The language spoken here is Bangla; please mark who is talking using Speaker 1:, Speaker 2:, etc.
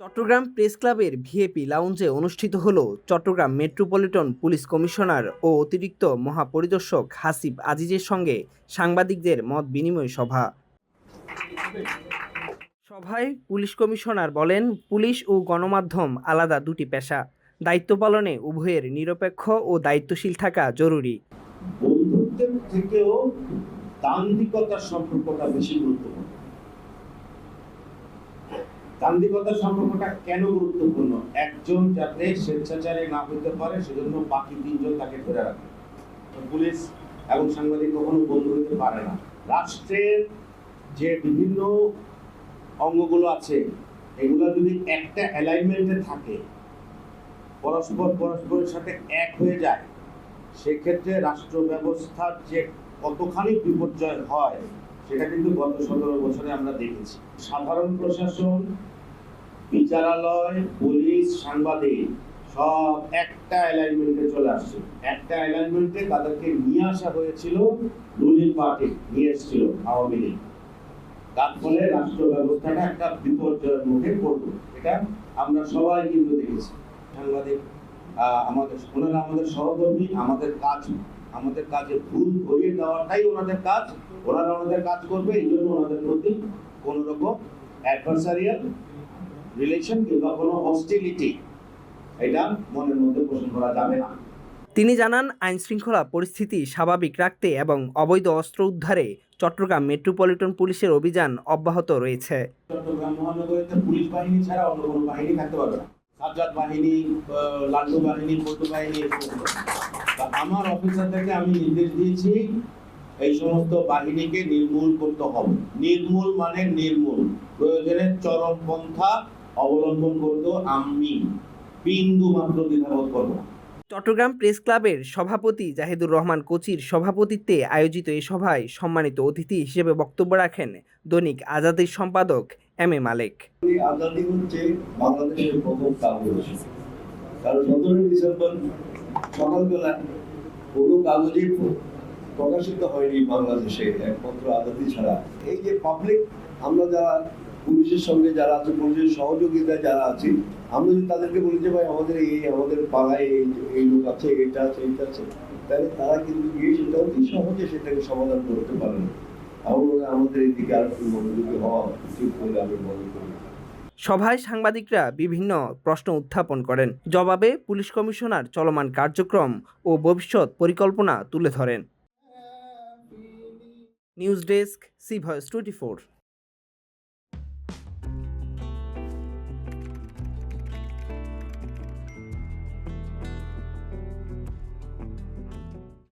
Speaker 1: চট্টগ্রাম প্রেস ক্লাবের ভিএপি লাউঞ্জে অনুষ্ঠিত হল চট্টগ্রাম মেট্রোপলিটন পুলিশ কমিশনার ও অতিরিক্ত মহাপরিদর্শক হাসিব আজিজের সঙ্গে সাংবাদিকদের মত বিনিময় সভা। সভায় পুলিশ কমিশনার বলেন, পুলিশ ও গণমাধ্যম আলাদা দুটি পেশা, দায়িত্ব পালনে উভয়ের নিরপেক্ষ ও দায়িত্বশীল থাকা জরুরি।
Speaker 2: বন্ধুত্বের থেকেও দান্দিকতার সম্পর্কটা বেশি গুরুত্বপূর্ণ। দান্দিকতার সম্পর্কটা কেন গুরুত্বপূর্ণ? একজন যাতে স্বেচ্ছাচারী না হতে পারে, সেজন্য বাকি তিনজন তাকে ধরে রাখে। পুলিশ এবং সাংবাদিক কখনো বন্ধু হতে পারে না। রাষ্ট্রের যে বিভিন্ন অঙ্গগুলো আছে, এগুলো যদি একটা অ্যালাইনমেন্টে থাকে, পরস্পর পরস্পরের সাথে এক হয়ে যায়, সেক্ষেত্রে রাষ্ট্র ব্যবস্থার যে কতখানি বিপর্যয় হয় সেটা কিন্তু গত সতেরো বছরে আমরা দেখেছি। সাধারণ প্রশাসন, বিচারালয়, পুলিশ, সাংবাদিক, সব একটা অ্যালাইনমেন্টে চলে আসছে। একটা অ্যালাইনমেন্টে তাদেরকে নিয়ে আসা হয়েছিল রুলিং পার্টি নিয়ে এসেছিল আওয়ামী লীগ। তার ফলে রাষ্ট্র ব্যবস্থাটা একটা বিপর্যয়ের মুখে পড়ল। এটা আমরা সবাই কিন্তু দেখেছি। সাংবাদিক আমাদের, ওনারা আমাদের সহকর্মী, আমাদের কাজ আমাদের কাজে ভুল ধরিয়ে দেওয়াটাই ওনাদের কাজ। ওনারা ওনাদের কাজ করবে এই জন্য ওনাদের প্রতি কোনো রকম অ্যাডভার্সারিয়াল রিলেশন কিংবা কোনো হস্টিলিটি এটা মনের মধ্যে পোষণ করা যাবে না।
Speaker 1: তিনি জানান আইনশৃঙ্খলা পরিস্থিতি স্বাভাবিক রাখতে এবং অবৈধ অস্ত্র উদ্ধারে চট্টগ্রাম মেট্রোপলিটন পুলিশের অভিযান অব্যাহত রয়েছে।
Speaker 2: চট্টগ্রাম মহানগরীতে পুলিশ বাহিনী ছাড়া অন্য কোনো বাহিনী থাকতে পারবে না। সাজ্জাদ বাহিনী আহ, বাহিনী পটু বাহিনী আমার অফিসারদেরকে আমি নির্দেশ দিয়েছি এই সমস্ত বাহিনীকে নির্মূল করতে হবে। নির্মূল মানে নির্মূল। প্রয়োজনে চরম পন্থা অবলম্বন করতে আমি বিন্দু মাত্র দ্বিধাবোধ করব না।
Speaker 1: চট্টগ্রাম প্রেস ক্লাবের সভাপতি জাহিদুর রহমান কোচির সভাপতিত্বে আয়োজিত এই সভায় সম্মানিত অতিথি হিসেবে বক্তব্য রাখেন দৈনিক আজাদের সম্পাদক এম এ মালেক।
Speaker 3: আজাদি হচ্ছে বাংলাদেশের প্রথম কারণ সতেরোই ডিসেম্বর সকালবেলা কোনো কাগজে প্রকাশিত হয়নি বাংলাদেশে, একমাত্র আজাদি ছাড়া। এই যে পাবলিক আমরা যারা পুলিশের সঙ্গে যারা আছে, পুলিশের সহযোগিতায় যারা আছি, আমরা যদি তাদেরকে বলি যে, ভাই, আমাদের এই, আমাদের পাড়ায় এই এই লোক আছে, এটা আছে এটা আছে, তাহলে তারা কিন্তু গিয়ে সেটা অতি সহজে সেটাকে সমাধান করতে পারেন আমরা আমাদের এইদিকে আর মনোযোগী হওয়া উচিত বলে আমি মনে করি।
Speaker 1: সভায় সাংবাদিকরা বিভিন্ন প্রশ্ন উত্থাপন করেন। জবাবে পুলিশ কমিশনার চলমান কার্যক্রম ও ভবিষ্যৎ পরিকল্পনা তুলে ধরেন। News desk, C voice twenty four.